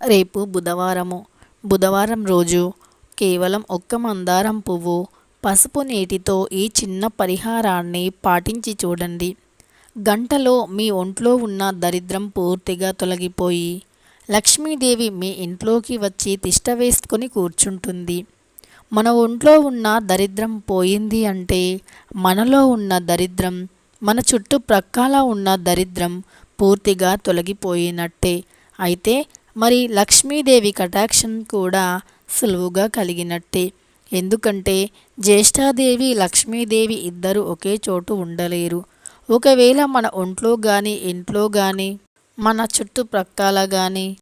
రేపు బుధవారము. బుధవారం రోజు కేవలం ఒక్క మందారం పువ్వు పసుపు నీటితో ఈ చిన్న పరిహారాన్ని పాటించి చూడండి. గంటలో మీ ఒంట్లో ఉన్న దరిద్రం పూర్తిగా తొలగిపోయి లక్ష్మీదేవి మీ ఇంట్లోకి వచ్చి తిష్ట వేసుకొని కూర్చుంటుంది. మన ఒంట్లో ఉన్న దరిద్రం పోయింది అంటే మనలో ఉన్న దరిద్రం మన చుట్టుప్రక్కల ఉన్న దరిద్రం పూర్తిగా తొలగిపోయినట్టే. అయితే మరి లక్ష్మీదేవి కటాక్షం కూడా సులువుగా కలిగినట్టే. ఎందుకంటే జ్యేష్ఠాదేవి లక్ష్మీదేవి ఇద్దరు ఒకే చోటు ఉండలేరు. ఒకవేళ మన ఒంట్లో కానీ ఇంట్లో కానీ మన చుట్టుప్రక్కల కానీ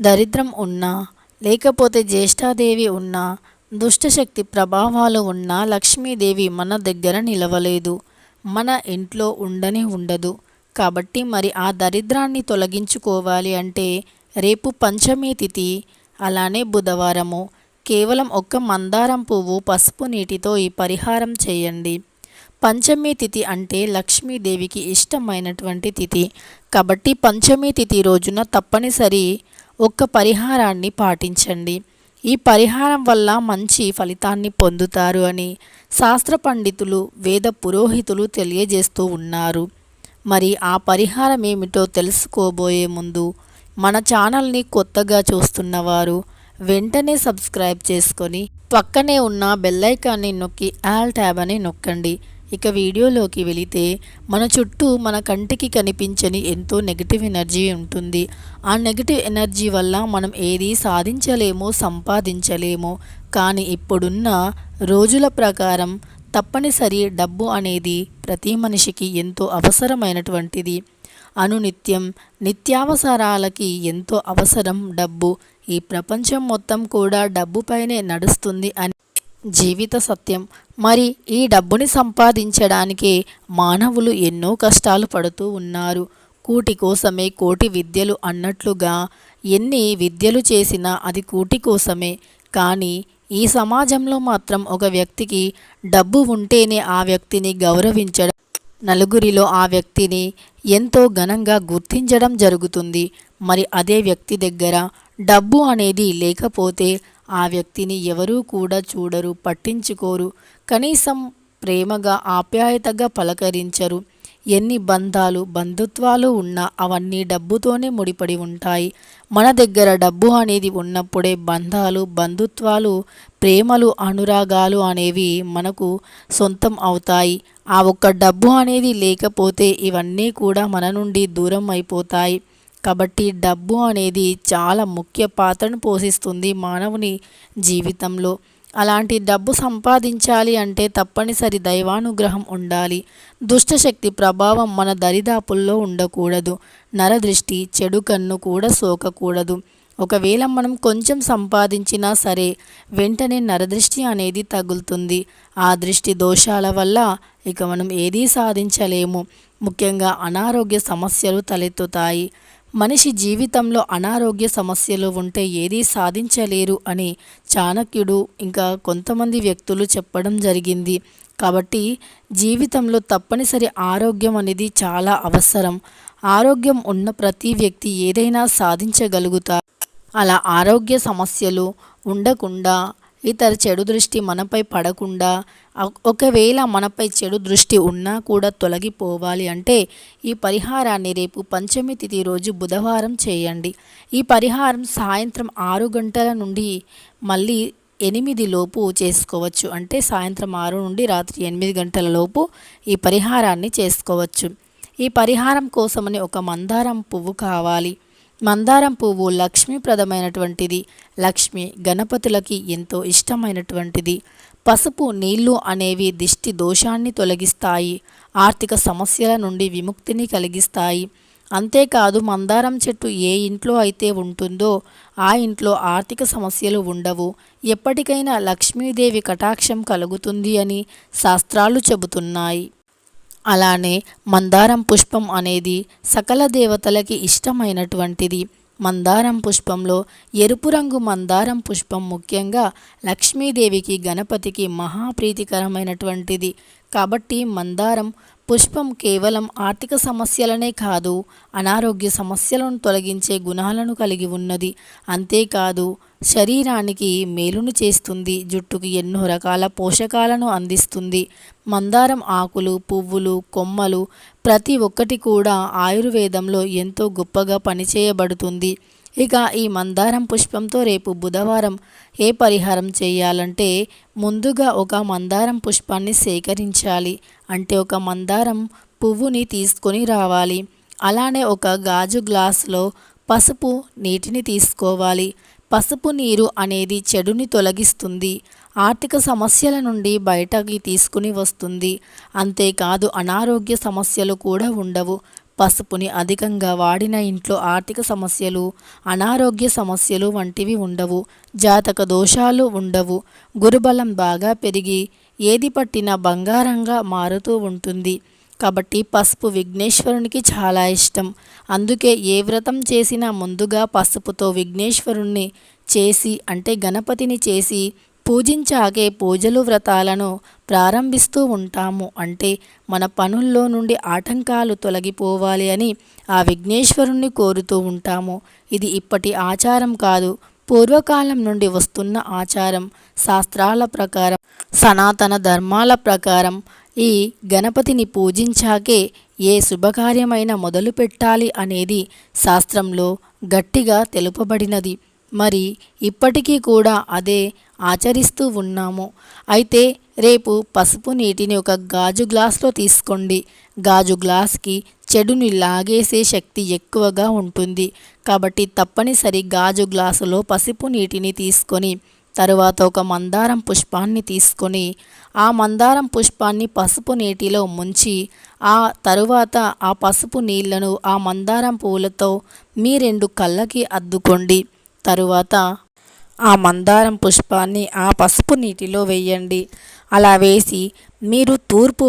దరిద్రం ఉన్నా లేకపోతే జ్యేష్ఠాదేవి ఉన్నా దుష్టశక్తి ప్రభావాలు ఉన్న లక్ష్మీదేవి మన దగ్గర నిలవలేదు. మన ఇంట్లో ఉండని ఉండదు. కాబట్టి మరి ఆ దరిద్రాన్ని తొలగించుకోవాలి అంటే రేపు పంచమి తిథి అలానే బుధవారము. కేవలం ఒక్క మందారం పువ్వు పసుపు నీటితో ఈ పరిహారం చేయండి. పంచమి తిథి అంటే లక్ష్మీదేవికి ఇష్టమైనటువంటి తిథి. కాబట్టి పంచమి తిథి రోజున తప్పనిసరి ఒక్క పరిహారాన్ని పాటించండి. ఈ పరిహారం వల్ల మంచి ఫలితాన్ని పొందుతారు అని శాస్త్ర పండితులు వేద పురోహితులు తెలియజేస్తూ ఉన్నారు. మరి ఆ పరిహారం ఏమిటో తెలుసుకోబోయే ముందు మన ఛానల్ని కొత్తగా చూస్తున్నవారు వెంటనే సబ్స్క్రైబ్ చేసుకొని పక్కనే ఉన్న బెల్లైకాన్ని నొక్కి ఆల్ ట్యాబ్ అని నొక్కండి. ఇక వీడియోలోకి వెళితే మన చుట్టూ మన కంటికి కనిపించని ఎంతో నెగిటివ్ ఎనర్జీ ఉంటుంది. ఆ నెగిటివ్ ఎనర్జీ వల్ల మనం ఏది సాధించలేమో సంపాదించలేమో. కానీ ఇప్పుడున్న రోజుల ప్రకారం తప్పనిసరి డబ్బు అనేది ప్రతి మనిషికి ఎంతో అవసరమైనటువంటిది. అనునిత్యం నిత్యావసరాలకి ఎంతో అవసరం డబ్బు. ఈ ప్రపంచం మొత్తం కూడా డబ్బుపైనే నడుస్తుంది అని జీవిత సత్యం. మరి ఈ డబ్బుని సంపాదించడానికి మానవులు ఎన్నో కష్టాలు పడుతూ ఉన్నారు. కూటి కోసమే కోటి విద్యలు అన్నట్లుగా ఎన్ని విద్యలు చేసినా అది కూటి కోసమే. కానీ ఈ సమాజంలో మాత్రం ఒక వ్యక్తికి డబ్బు ఉంటేనే ఆ వ్యక్తిని గౌరవించడం నలుగురిలో ఆ వ్యక్తిని ఎంతో ఘనంగా గుర్తించడం జరుగుతుంది. మరి అదే వ్యక్తి దగ్గర డబ్బు అనేది లేకపోతే ఆ వ్యక్తిని ఎవరూ కూడా చూడరు పట్టించుకోరు. కనీసం ప్రేమగా ఆప్యాయతగా పలకరించరు. ఎన్ని బంధాలు బంధుత్వాలు ఉన్నా అవన్నీ డబ్బుతోనే ముడిపడి ఉంటాయి. మన దగ్గర డబ్బు అనేది ఉన్నప్పుడే బంధాలు బంధుత్వాలు ప్రేమలు అనురాగాలు అనేవి మనకు సొంతం అవుతాయి. ఆ ఒక్క డబ్బు అనేది లేకపోతే ఇవన్నీ కూడా మన నుండి దూరం అయిపోతాయి. కాబట్టి డబ్బు అనేది చాలా ముఖ్య పాత్రను పోషిస్తుంది మానవుని జీవితంలో. అలాంటి డబ్బు సంపాదించాలి అంటే తప్పనిసరి దైవానుగ్రహం ఉండాలి. దుష్టశక్తి ప్రభావం మన దరిదాపుల్లో ఉండకూడదు. నరదృష్టి చెడు కన్ను కూడా సోకకూడదు. ఒకవేళ మనం కొంచెం సంపాదించినా సరే వెంటనే నరదృష్టి అనేది తగులుతుంది. ఆ దృష్టి దోషాల వల్ల ఇక మనం ఏదీ సాధించలేము. ముఖ్యంగా అనారోగ్య సమస్యలు తలెత్తుతాయి. మనిషి జీవితంలో అనారోగ్య సమస్యలు ఉంటే ఏదీ సాధించలేరు అని చాణక్యుడు ఇంకా కొంతమంది వ్యక్తులు చెప్పడం జరిగింది. కాబట్టి జీవితంలో తప్పనిసరి ఆరోగ్యం అనేది చాలా అవసరం. ఆరోగ్యం ఉన్న ప్రతి వ్యక్తి ఏదైనా సాధించగలుగుతారు అలా ఆరోగ్య సమస్యలు ఉండకుండా ఇతర చెడు దృష్టి మనపై పడకుండా ఒకవేళ మనపై చెడు దృష్టి ఉన్నా కూడా తొలగిపోవాలి అంటే ఈ పరిహారాన్ని రేపు పంచమి తిథి రోజు బుధవారం చేయండి. ఈ పరిహారం సాయంత్రం ఆరు గంటల నుండి మళ్ళీ ఎనిమిది లోపు చేసుకోవచ్చు. అంటే సాయంత్రం ఆరు నుండి రాత్రి ఎనిమిది గంటల లోపు ఈ పరిహారాన్ని చేసుకోవచ్చు. ఈ పరిహారం కోసమని ఒక మందారం పువ్వు కావాలి. మందారం పువ్వు లక్ష్మీప్రదమైనటువంటిది. లక్ష్మి గణపతులకి ఎంతో ఇష్టమైనటువంటిది. పసుపు నీళ్ళు అనేవి దిష్టి దోషాన్ని తొలగిస్తాయి. ఆర్థిక సమస్యల నుండి విముక్తిని కలిగిస్తాయి. అంతేకాదు మందారం చెట్టు ఏ ఇంట్లో అయితే ఉంటుందో ఆ ఇంట్లో ఆర్థిక సమస్యలు ఉండవు. ఎప్పటికైనా లక్ష్మీదేవి కటాక్షం కలుగుతుంది అని శాస్త్రాలు చెబుతున్నాయి. అలానే మందారం పుష్పం అనేది సకల దేవతలకి ఇష్టమైనటువంటిది. మందారం పుష్పంలో ఎరుపు రంగు మందారం పుష్పం ముఖ్యంగా లక్ష్మీదేవికి గణపతికి మహాప్రీతికరమైనటువంటిది. కాబట్టి మందారం పుష్పం కేవలం ఆర్థిక సమస్యలనే కాదు అనారోగ్య సమస్యలను తొలగించే గుణాలను కలిగి ఉన్నది. అంతేకాదు శరీరానికి మేలును చేస్తుంది జుట్టుకి ఎన్నో రకాల పోషకాలను అందిస్తుంది. మందారం ఆకులు పువ్వులు కొమ్మలు ప్రతి ఒక్కటి కూడా ఆయుర్వేదంలో ఎంతో గొప్పగా పనిచేయబడుతుంది. ఇక ఈ మందారం పుష్పంతో రేపు బుధవారం ఏ పరిహారం చేయాలంటే ముందుగా ఒక మందారం పుష్పాన్ని సేకరించాలి. అంటే ఒక మందారం పువ్వుని తీసుకొని రావాలి. అలానే ఒక గాజు గ్లాసులో పసుపు నీటిని తీసుకోవాలి. పసుపు నీరు అనేది చెడుని తొలగిస్తుంది. ఆర్థిక సమస్యల నుండి బయటకి తీసుకుని వస్తుంది. అంతేకాదు అనారోగ్య సమస్యలు కూడా ఉండవు. పసుపుని అధికంగా వాడిన ఇంట్లో ఆర్థిక సమస్యలు అనారోగ్య సమస్యలు వంటివి ఉండవు జాతక దోషాలు ఉండవు గురుబలం బాగా పెరిగి ఏది పట్టినా బంగారంగా మారుతూ ఉంటుంది. కాబట్టి పసుపు విఘ్నేశ్వరునికి చాలా ఇష్టం. అందుకే ఏ వ్రతం చేసినా ముందుగా పసుపుతో విఘ్నేశ్వరుణ్ణి చేసి అంటే గణపతిని చేసి పూజించాకే పూజలు వ్రతాలను ప్రారంభిస్తూ ఉంటాము. అంటే మన పనుల్లో నుండి ఆటంకాలు తొలగిపోవాలి అని ఆ విఘ్నేశ్వరుణ్ణి కోరుతూ ఉంటాము. ఇది ఇప్పటి ఆచారం కాదు. పూర్వకాలం నుండి వస్తున్న ఆచారం శాస్త్రాల ప్రకారం సనాతన ధర్మాల ప్రకారం ఈ గణపతిని పూజించాకే ఏ శుభకార్యమైనా మొదలు పెట్టాలి అనేది శాస్త్రంలో గట్టిగా తెలుపబడినది. మరి ఇప్పటికీ కూడా అదే ఆచరిస్తూ ఉన్నాము. అయితే రేపు పసుపు నీటిని ఒక గాజు గ్లాస్లో తీసుకోండి. గాజు గ్లాస్కి చెడుని లాగేసే శక్తి ఎక్కువగా ఉంటుంది. కాబట్టి తప్పనిసరి గాజు గ్లాసులో పసుపు నీటిని తీసుకొని తరువాత ఒక మందారం పుష్పాన్ని తీసుకొని ఆ మందారం పుష్పాన్ని పసుపు నీటిలో ముంచి ఆ తరువాత ఆ పసుపు నీళ్ళను ఆ మందారం పూలతో మీ రెండు కళ్ళకి అద్దుకోండి. తరువాత ఆ మందారం పుష్పాన్ని ఆ పసుపు నీటిలో వేయండి. అలా వేసి మీరు తూర్పు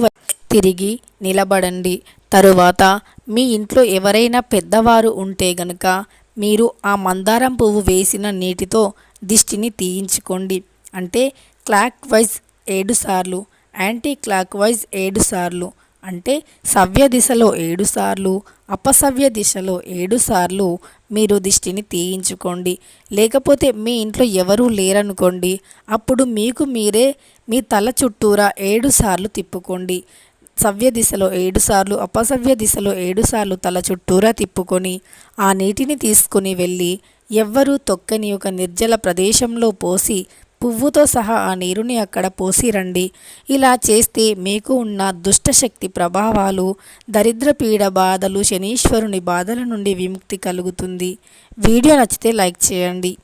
తిరిగి నిలబడండి. తరువాత మీ ఇంట్లో ఎవరైనా పెద్దవారు ఉంటే గనుక మీరు ఆ మందారం పువ్వు వేసిన నీటితో దిష్టిని తీయించుకోండి. అంటే క్లాక్ వైజ్ ఏడు సార్లు యాంటీ క్లాక్ వైజ్ ఏడు సార్లు అంటే సవ్య దిశలో ఏడు సార్లు అపసవ్య దిశలో ఏడు సార్లు మీరు దిష్టిని తీయించుకోండి. లేకపోతే మీ ఇంట్లో ఎవరూ లేరనుకోండి. అప్పుడు మీకు మీరే మీ తల చుట్టూరా ఏడు సార్లు తిప్పుకోండి. సవ్య దిశలో ఏడు సార్లు అపసవ్య దిశలో ఏడు సార్లు తల చుట్టూరా తిప్పుకొని ఆ నీటిని తీసుకుని వెళ్ళి ఎవ్వరూ తొక్కని ఒక నిర్జల ప్రదేశంలో పోసి పువ్వుతో సహా ఆ నీరుని అక్కడ పోసి రండి. ఇలా చేస్తే మీకు ఉన్న దుష్టశక్తి ప్రభావాలు దరిద్రపీడ బాధలు శనీశ్వరుని బాధల నుండి విముక్తి కలుగుతుంది. వీడియో నచ్చితే లైక్ చేయండి.